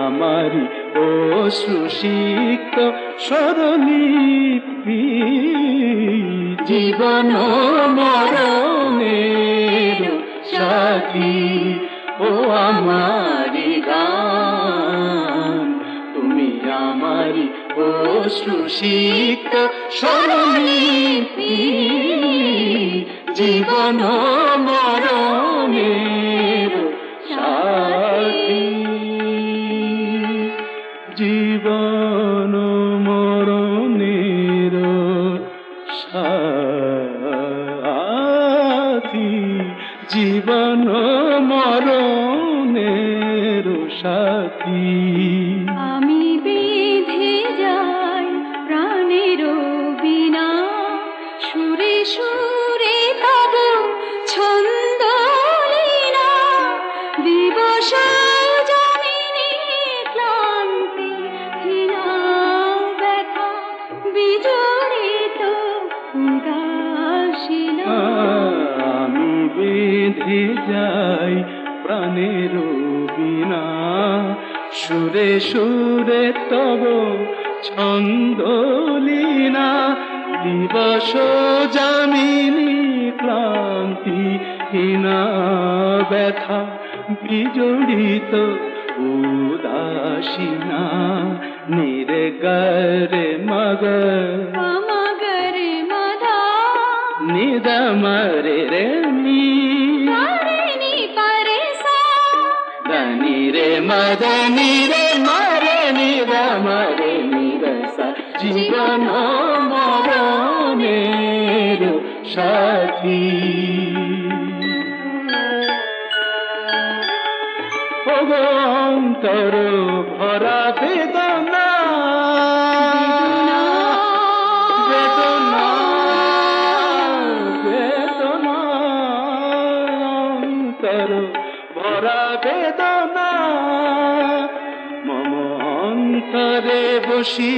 আমারি, ও সুশিক্ত স্বরলিপি জীবন মরণের সাথী, ও আমারি গান। তুমি আমারি, ও সুশিক্ত স্বরলিপি জীবন মরণের জীবন মরণের সাথী। বেঁধে যাই প্রাণের বিনা। সুরে সুরে তব ছন্দলীনা দিবস জামিনী ক্লান্তি হীনা ব্যথা বিজড়িত উদাসীনা। নির্গরে মগর কামাগরে মধা নিদমরে রে নি దని রে মদনি রে মরে জীবন মরণের সাথী ভরা বেদনা বসি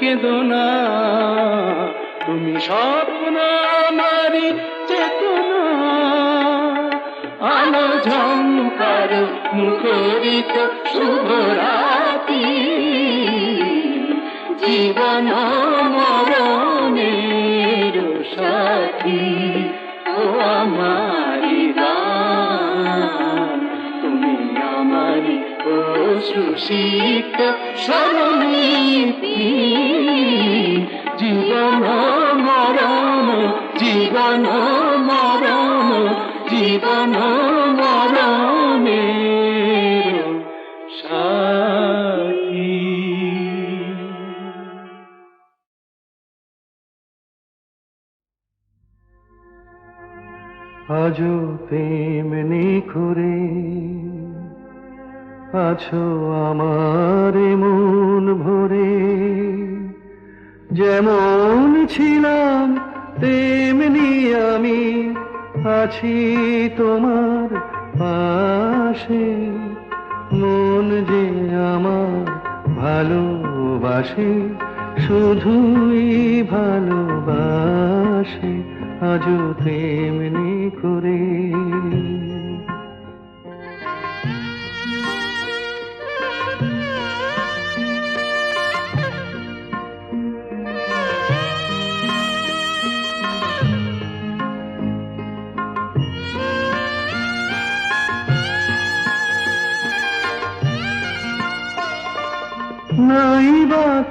কেদনা তুমি স্বপ্ন আমারি চেতনা। আলো ঝঙ্কার মুখরিত শুভরাতি জীবন মরণের সাথী, ও আমারি তুমি আমারি ও সুশিক্ত স্বরলিপি জীবন, মরণ, জীবন, মরণের সাথী। আজও তেমনি করে আছো আমার মন ভরে। যেমন ছিলাম তেমনি আছি তোমার পাশে। মন যে আমার ভালোবাসে শুধুই ভালোবাসে আজও তেমনি করে।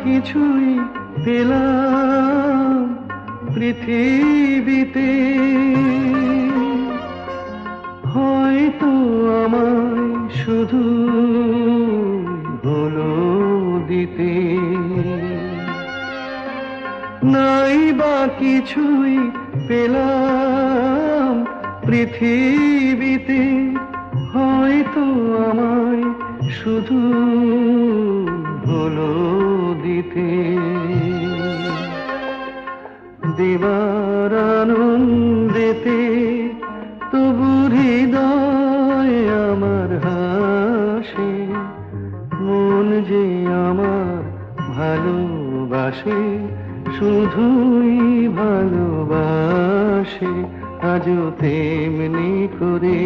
কিছুই পেলাম পৃথিবীতে। হয়তো আমায় শুধু হলো দিতে। নাই বা কিছুই পেলাম পৃথিবীতে। হয়তো আমায় শুধু হলো দিতে। দেবার আনন্দেতে তবু হৃদয় আমার হাসে, মন যে আমার ভালোবাসে, শুধুই ভালোবাসে, আজও তেমনি করে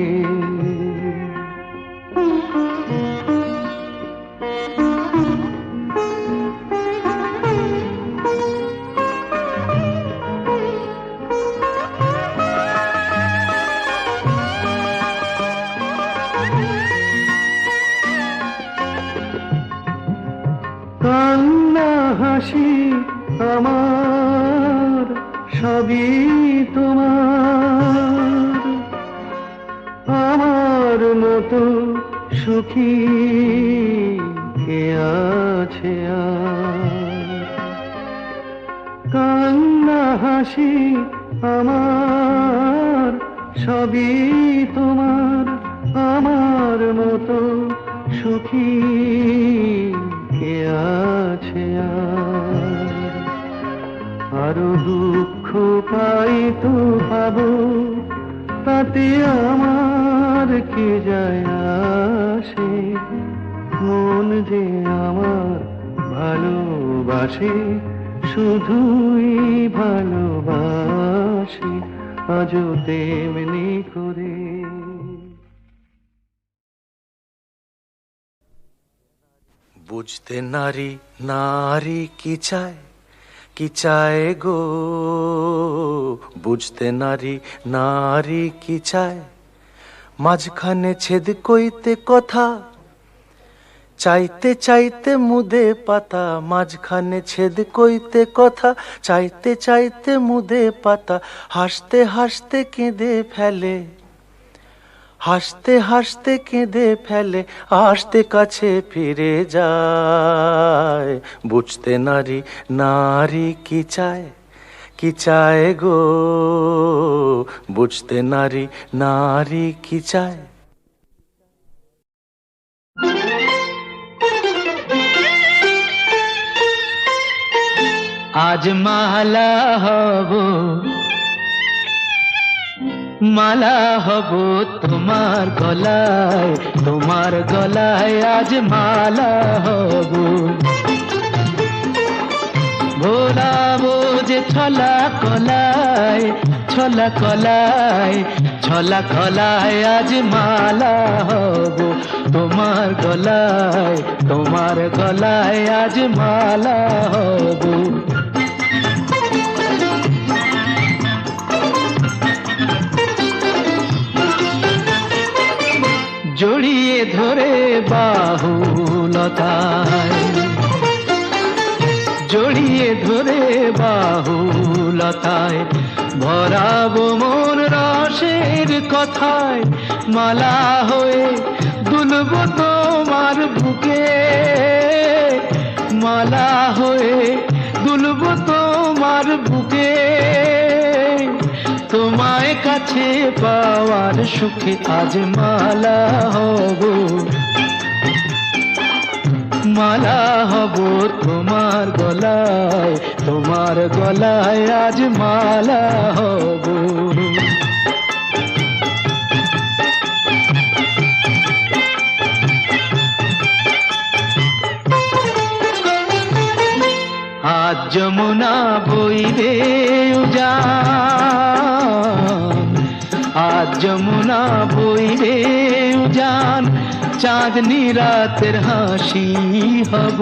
সবই তোমার। আমার মতো সুখী তাতে আমার কি যায় আসে? মন যে আমার ভালোবাসে, শুধুই ভালোবাসে, আজও তেমনি করে। বুঝতে নারী নারী কি চায়? কি চায় গো? বুঝতে নারী নারী কি চায়? মাঝখানে ছেদ কইতে কথা, চাইতে চাইতে মুদে পাতা, মাঝখানে ছেদ কইতে কথা, চাইতে চাইতে মুদে পাতা, হাসতে হাসতে কেঁদে ফেলে। হাসতে হাসতে কেঁদে ফেলে, আসতে কাছে ফিরে যায়। বুঝতে নারী নারী কি চায়? কি চায় গো? বুঝতে নারী নারী কি চায়? আজ মালা হব মালা হব তোমার গলায় তোমার গলায় আজ মালা হব। ভোলাবো যে ছলা কলায় ছলা কলায় ছলা কলায় আজ মালা হব। তোমার গলায় তোমার গলায় আজ মালা হব। ধরে বাহুলতায়। জড়িয়ে ধরে বাহুলতায়। ভরাবো মন রসের কথায়। মালা হয়ে দুলব তোমার বুকে। মালা হয়ে দুলব তোমার বুকে। কাছে পাওয়ার সুখে আজ মালা হব। মালা হব তোমার গলায় তোমার গলায় আজ মালা হব। আজ যমুনা বইবে উজান। আজ যমুনা বইবে উজান, চাঁদনি রাতের হাসি হব।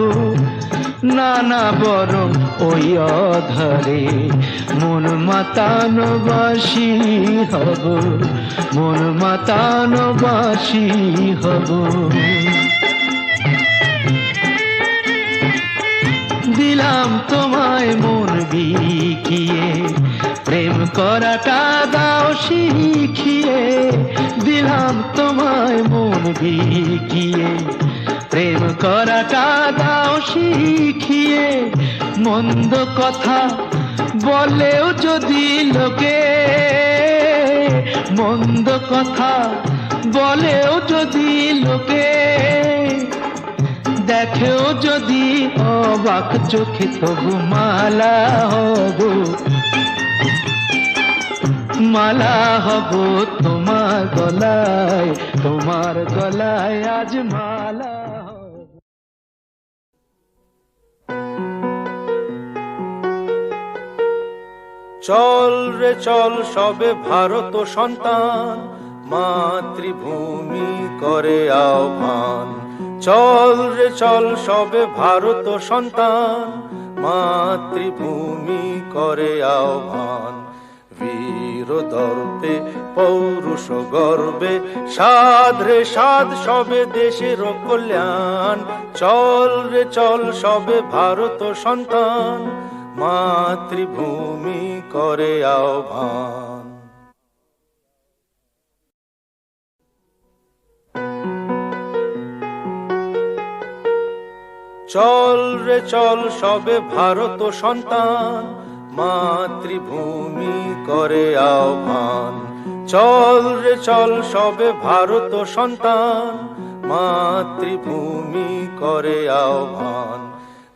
নানা বরং ওই অধরে, মন মাতানো বাসি হব। মন মাতানো বাসি হব। দিল দিলাম তোমায় মন বিকিয়ে প্রেম করাটা দাও শিখিয়ে, দিলাম তোমায় মন বিকিয়ে প্রেম করাটা দাও শিখিয়ে, মন্দ কথা বলেও যদি লোকে, মন্দ কথা বলেও যদি লোকে, দেখেও যদি অবাক চোখে তবু মালা হব। মালা হব তোমার গলায় তোমার গলায় আজ মালা চল রে চল সবে ভারত সন্তান, মাতৃভূমি করে আহ্বান। চল রে চল সবে ভারত সন্তান, মাতৃভূমি করে আহ্বান। বীর দর্পে পৌরুষ গর্বে, সাধ রে সাধ সবে দেশের কল্যাণ, চল রে চল সবে ভারত সন্তান, মাতৃভূমি করে আহ্বান। চল রে চল সবে ভারত সন্তান মাতৃভূমি করে আহ্বান। চল রে চল, সবে ভারত সন্তান। মাতৃভূমি করে আহ্বান।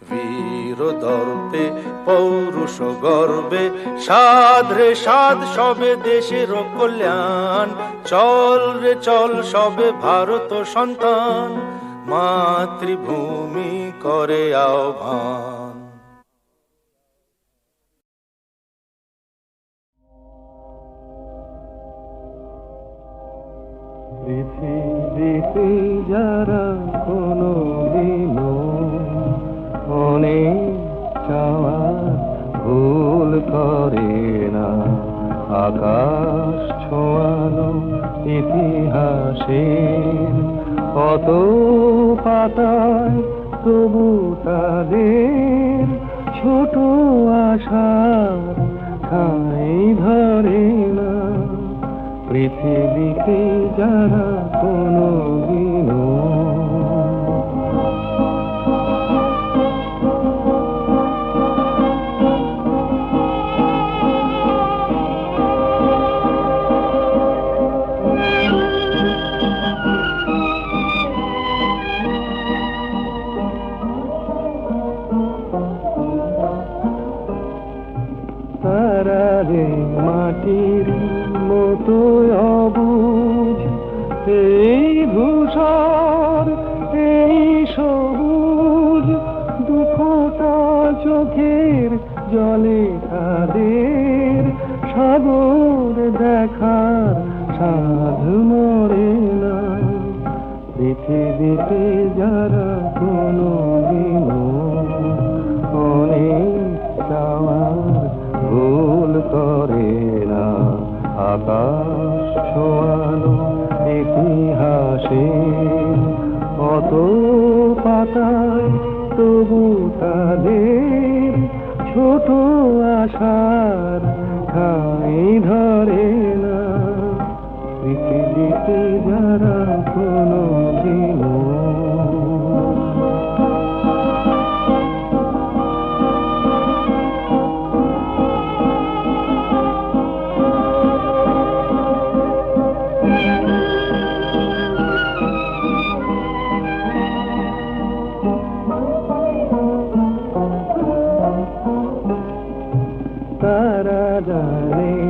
বীর দর্পে, পৌরুষ গর্বে, সাধ রে সাধ, সবে দেশের কল্যাণ। চল রে চল, সবে ভারত সন্তান। মাতৃভূমি করে আহ্বান। পৃথিবীতে যারা কোনো দিনও অনেক চাওয়ার ভুল করে না, আকাশ ছোঁয়ানো ইতিহাসের কত পাতায় তবু তাদের ছোট আশার ধরে না পৃথিবীতে যারা কোনো তারা রে মাটির মতো অবুঝ এই ধূসর, এই সবুজ দুফোটা চোখের জলে তাদের সাগর দেখার সাধু মরে না। পৃথিবীতে যারা আকাশ ছোঁয়ানো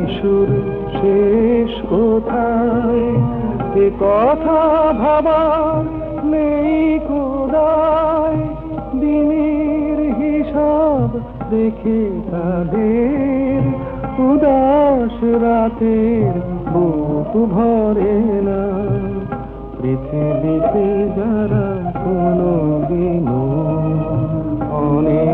শুরু শেষ কোথায়? এ কথা ভাবার নেই কোদায়। দিনের হিসাব দেখে তাদের উদাস রাতের বুক ভরে না। পৃথিবীতে যারা কোনো দিন অনেক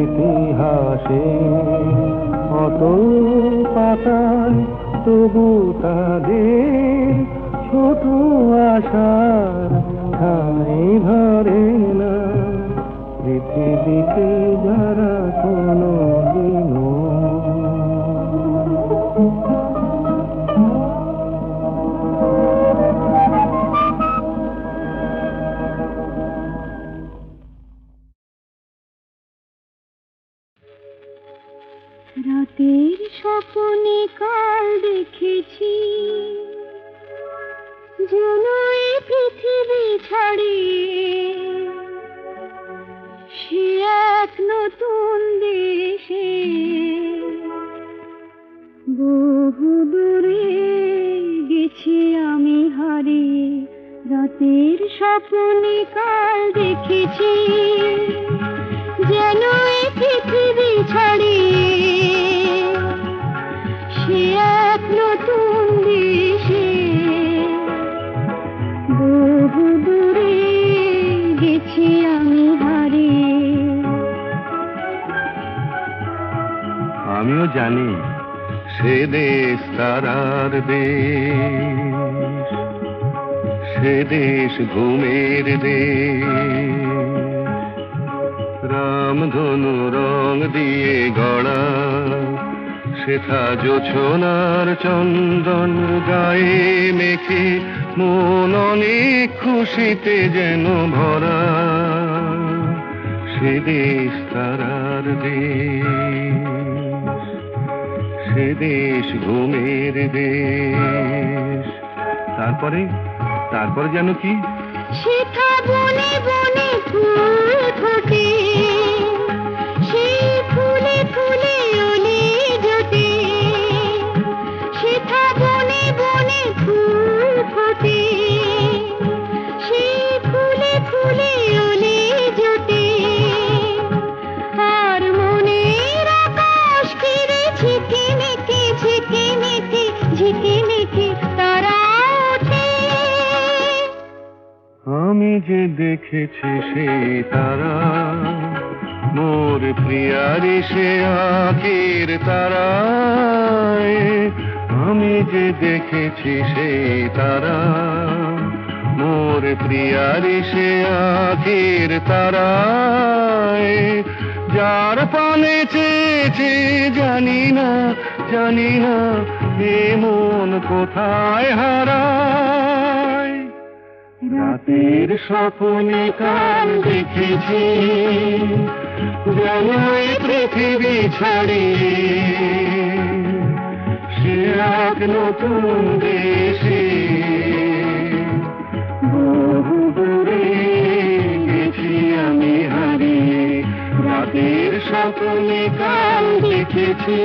ইতিহাসে কত পাতায় তবু তাদের ছোট আশার ঠাঁই ধরে না। পৃথিবীতে যারা রাতের স্বপ্নে কাল দেখেছি, যেন এই পৃথিবী ছাড়িয়ে সে এক নতুন দেশে, বহু দূরে গেছি আমি হারিয়ে রাতের স্বপ্নে কাল দেখেছি যেন পৃথিবী ছাড়িয়ে সে এক নতুন দেশে। বহু দূরে গেছি আমি হারিয়ে আমিও জানি সে দেশ তারার দেশ। সে দেশ ঘুমের দেশ। রামধনু রং দিয়ে গড়া। সেথা জোছনার চন্দন গায়ে মেখে মন অনেক খুশিতে যেন ভরা। সে দেশ তারার দেশ, সে দেশ ঘুমের দেশ। তারপরে তারপরে যেন কি? সেথা বনে বনে ফুল ফোটে দেখেছি সেই তারা। মোর প্রিয়ারি সে আখের তারা আমি যে দেখেছি সেই তারা। মোর প্রিয়ারি সে আখের তারা যার পানে চেয়েছে, জানি না জানি না এ মন কোথায় হারায় রাতের স্বপ্নে কাল দেখেছি এই পৃথিবী ছাড়িয়ে সে এক নতুন দেশে বহু দূরে গেছি আমি হারিয়ে। রাতের স্বপ্নে কাল দেখেছি।